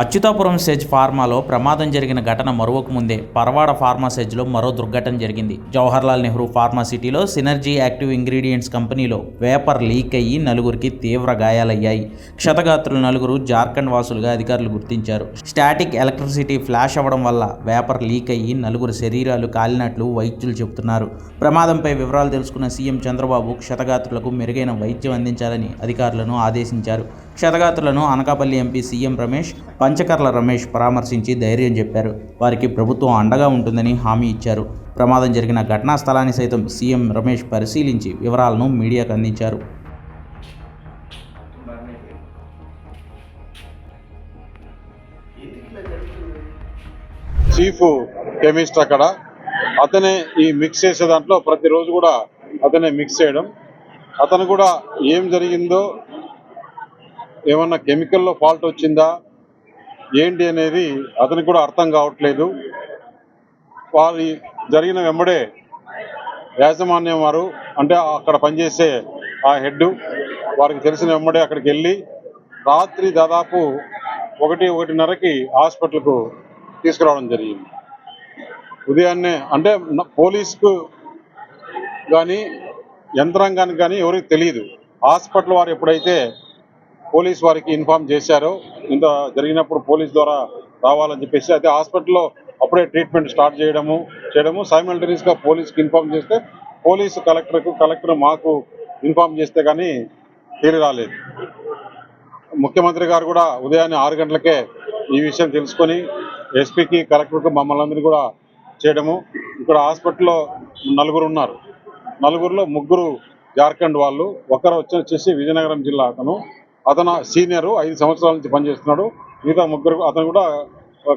Atchutapuram SEZ ఫార్మాలో ప్రమాదం జరిగిన ఘటన మరొక ముందే పరవాడ ఫార్మా సెజ్లో మరో దుర్ఘటన జరిగింది. జవహర్లాల్ నెహ్రూ ఫార్మా సిటీలో సినర్జీ యాక్టివ్ ఇంగ్రీడియంట్స్ కంపెనీలో వేపర్ లీక్ అయ్యి నలుగురికి తీవ్ర గాయాలయ్యాయి. క్షతగాత్రులు నలుగురు జార్ఖండ్ వాసులుగా అధికారులు గుర్తించారు. స్టాటిక్ ఎలక్ట్రిసిటీ ఫ్లాష్ అవ్వడం వల్ల వేపర్ లీక్ అయ్యి నలుగురు శరీరాలు కాలినట్లు వైద్యులు చెబుతున్నారు. ప్రమాదంపై వివరాలు తెలుసుకున్న సీఎం చంద్రబాబు క్షతగాత్రులకు మెరుగైన వైద్యం అందించాలని అధికారులను ఆదేశించారు. క్షతగాతులను అనకాపల్లి ఎంపీ సీఎం రమేష్ పంచకర్ల రమేష్ పరామర్శించి ధైర్యం చెప్పారు. వారికి ప్రభుత్వం అండగా ఉంటుందని హామీ ఇచ్చారు. ప్రమాదం జరిగిన ఘటనా స్థలాన్ని సైతం సీఎం రమేష్ పరిశీలించి వివరాలను మీడియాకు అందించారు. చీఫ్ కెమిస్ట్ అక్కడ. అతనే ఈ మిక్స్ చేసే దాంట్లో ప్రతిరోజు కూడా అతనే మిక్స్ చేయడం. అతను కూడా ఏం జరిగిందో ఏమన్నా కెమికల్లో ఫాల్ట్ వచ్చిందా? ఏంటి అనేది అతనికి కూడా అర్థం కావట్లేదు. వారి జరిగిన వెంబడే యాజమాన్యం వారు అంటే అక్కడ పనిచేసే ఆ హెడ్ వారికి తెలిసిన వెంబడే అక్కడికి వెళ్ళి రాత్రి దాదాపు ఒకటి ఒకటిన్నరకి హాస్పిటల్కు తీసుకురావడం జరిగింది. ఉదయాన్నే అంటే పోలీసుకు పోలీస్కు కానీ యంత్రాంగానికి కానీ ఎవరికి తెలియదు హాస్పిటల్ వారు ఎప్పుడైతే పోలీస్ వారికి ఇన్ఫార్మ్ చేశారు. ఇంత జరిగినప్పుడు పోలీస్ ద్వారా రావాలని చెప్పేసి అయితే హాస్పిటల్లో అప్పుడే ట్రీట్మెంట్ స్టార్ట్ చేయడము చేయడము. సైమల్టేనియస్గా పోలీస్కి ఇన్ఫార్మ్ చేస్తే పోలీసు కలెక్టర్కు కలెక్టర్ మాకు ఇన్ఫార్మ్ చేస్తే కానీ తీరు రాలేదు. ముఖ్యమంత్రి గారు కూడా ఉదయాన్నే ఆరు గంటలకే ఈ విషయం తెలుసుకొని ఎస్పీకి కలెక్టర్కు మమ్మల్ని అందరినీ కూడా చేయడము. ఇక్కడ హాస్పిటల్లో నలుగురు ఉన్నారు. నలుగురిలో ముగ్గురు జార్ఖండ్ వాళ్ళు ఒకరు వచ్చి వచ్చేసి విజయనగరం జిల్లా అతను. అతను సీనియర్ ఐదు సంవత్సరాల నుంచి పనిచేస్తున్నాడు. మిగతా ముగ్గురు అతను కూడా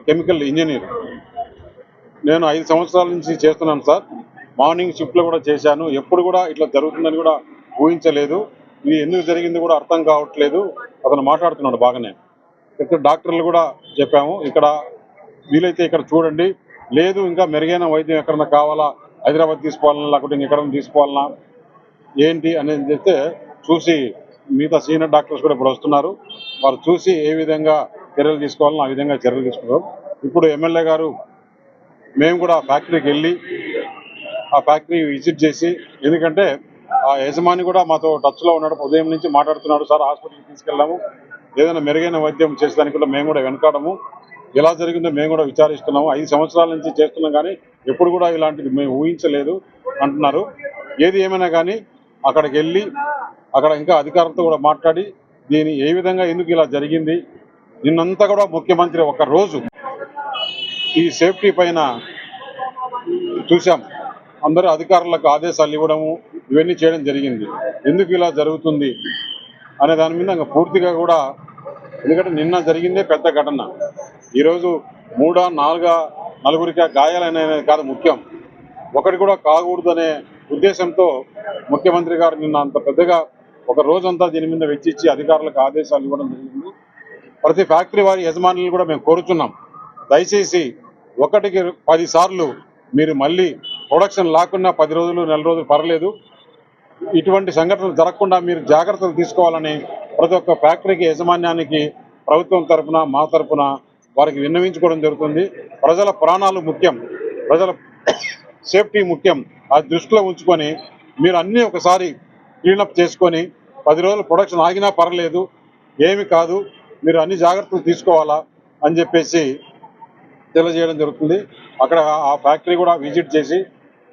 కెమికల్ ఇంజనీర్. నేను ఐదు సంవత్సరాల నుంచి చేస్తున్నాను సార్. మార్నింగ్ షిఫ్ట్లో కూడా చేశాను. ఎప్పుడు కూడా ఇట్లా జరుగుతుందని కూడా ఊహించలేదు. ఇది ఎందుకు జరిగింది కూడా అర్థం కావట్లేదు. అతను మాట్లాడుతున్నాడు బాగానే. ఇక్కడ డాక్టర్లు కూడా చెప్పాము ఇక్కడ వీలైతే ఇక్కడ చూడండి. లేదు ఇంకా మెరుగైన వైద్యం ఎక్కడన్నా కావాలా? హైదరాబాద్ తీసుకోవాలన్నా లేకపోతే ఎక్కడ తీసుకోవాలన్నా? ఏంటి అనేది చెప్తే చూసి మిగతా సీనియర్ డాక్టర్స్ కూడా ఇప్పుడు వస్తున్నారు. వారు చూసి ఏ విధంగా చర్యలు తీసుకోవాలని ఆ విధంగా చర్యలు తీసుకున్నాం ఇప్పుడు ఎమ్మెల్యే గారు మేము కూడా ఫ్యాక్టరీకి వెళ్ళి ఆ ఫ్యాక్టరీ విజిట్ చేసి ఎందుకంటే ఆ యజమాని కూడా మాతో టచ్లో ఉన్నాడు ఉదయం నుంచి మాట్లాడుతున్నాడు సార్ హాస్పిటల్కి తీసుకెళ్ళాము. ఏదైనా మెరుగైన వైద్యం చేసేదానికి కూడా మేము కూడా వెనకాడము. ఎలా జరిగిందో మేము కూడా విచారిస్తున్నాము. ఐదు సంవత్సరాల నుంచి చేస్తున్నాం కానీ ఎప్పుడు కూడా ఇలాంటిది మేము ఊహించలేదు అంటున్నారు. ఏది ఏమైనా కానీ అక్కడికి వెళ్ళి అక్కడ ఇంకా అధికారులతో కూడా మాట్లాడి దీని ఏ విధంగా ఎందుకు ఇలా జరిగింది నిన్నంతా కూడా ముఖ్యమంత్రి ఒక రోజు ఈ సేఫ్టీ పైన చూసాం అందరూ అధికారులకు ఆదేశాలు ఇవ్వడము ఇవన్నీ చేయడం జరిగింది. ఎందుకు ఇలా జరుగుతుంది అనే దాని మీద ఇంకా పూర్తిగా కూడా ఎందుకంటే నిన్న జరిగిందే పెద్ద ఘటన. ఈరోజు మూడా నాలుగా నలుగురికి గాయాలనే కాదు ముఖ్యం. ఒకటి కూడా కాకూడదనే ఉద్దేశంతో ముఖ్యమంత్రి గారు నిన్న అంత పెద్దగా ఒక రోజంతా దీని మీద వెచ్చిచ్చి అధికారులకు ఆదేశాలు ఇవ్వడం జరిగింది. ప్రతి ఫ్యాక్టరీ వారి యజమానులు కూడా మేము కోరుతున్నాం దయచేసి ఒకటికి పది సార్లు మీరు మళ్ళీ ప్రొడక్షన్ లేకుండా పది రోజులు నెల రోజులు పర్లేదు. ఇటువంటి సంఘటనలు జరగకుండా మీరు జాగ్రత్తలు తీసుకోవాలని ప్రతి ఒక్క ఫ్యాక్టరీకి యజమాన్యానికి ప్రభుత్వం తరపున మా తరపున వారికి విన్నవించుకోవడం జరుగుతుంది. ప్రజల ప్రాణాలు ముఖ్యం. ప్రజల సేఫ్టీ ముఖ్యం. అది దృష్టిలో ఉంచుకొని మీరు అన్నీ ఒకసారి క్లీనప్ చేసుకొని పది రోజులు ప్రొడక్షన్ ఆగినా పర్లేదు ఏమి కాదు మీరు అన్ని జాగ్రత్తలు తీసుకోవాలా అని చెప్పేసి తెలియజేయడం జరుగుతుంది. అక్కడ ఆ ఫ్యాక్టరీ కూడా విజిట్ చేసి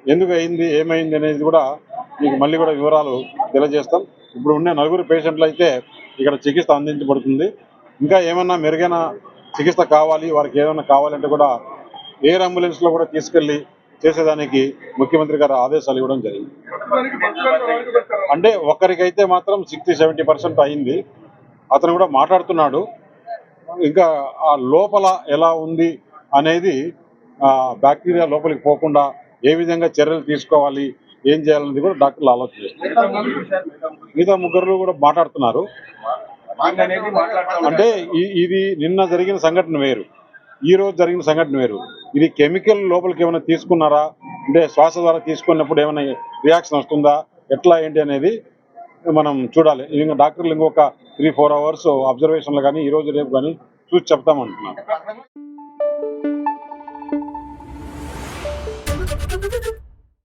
ఎందుకు అయింది ఏమైంది అనేది కూడా మీకు మళ్ళీ కూడా వివరాలు తెలియజేస్తాం. ఇప్పుడు ఉన్న నలుగురు పేషెంట్లు అయితే ఇక్కడ చికిత్స అందించబడుతుంది. ఇంకా ఏమన్నా మెరుగైన చికిత్స కావాలి వారికి ఏమైనా కావాలంటే కూడా ఎయిర్ అంబులెన్స్లో కూడా తీసుకెళ్ళి చేసేదానికి ముఖ్యమంత్రి గారు ఆదేశాలు ఇవ్వడం జరిగింది. అంటే ఒక్కరికైతే మాత్రం సిక్స్టీ సెవెంటీ పర్సెంట్ అయింది. అతను కూడా మాట్లాడుతున్నాడు. ఇంకా ఆ లోపల ఎలా ఉంది అనేది ఆ బ్యాక్టీరియా లోపలికి పోకుండా ఏ విధంగా చర్యలు తీసుకోవాలి ఏం చేయాలనేది కూడా డాక్టర్లు ఆలోచిస్తారు మిగతా ముగ్గురు కూడా మాట్లాడుతున్నారు. అంటే ఇది నిన్న జరిగిన సంఘటన వేరు. ఈ రోజు జరిగిన సంఘటన వేరు. ఇది కెమికల్ లోపలికి ఏమైనా తీసుకున్నారా? అంటే శ్వాస ద్వారా తీసుకున్నప్పుడు ఏమైనా రియాక్షన్ వస్తుందా? ఎట్లా ఏంటి అనేది మనం చూడాలి. ఇంకా డాక్టర్లు ఇంకొక త్రీ ఫోర్ అవర్స్ అబ్జర్వేషన్లు కానీ ఈ రోజు రేపు కానీ చూసి చెప్తామంటున్నారు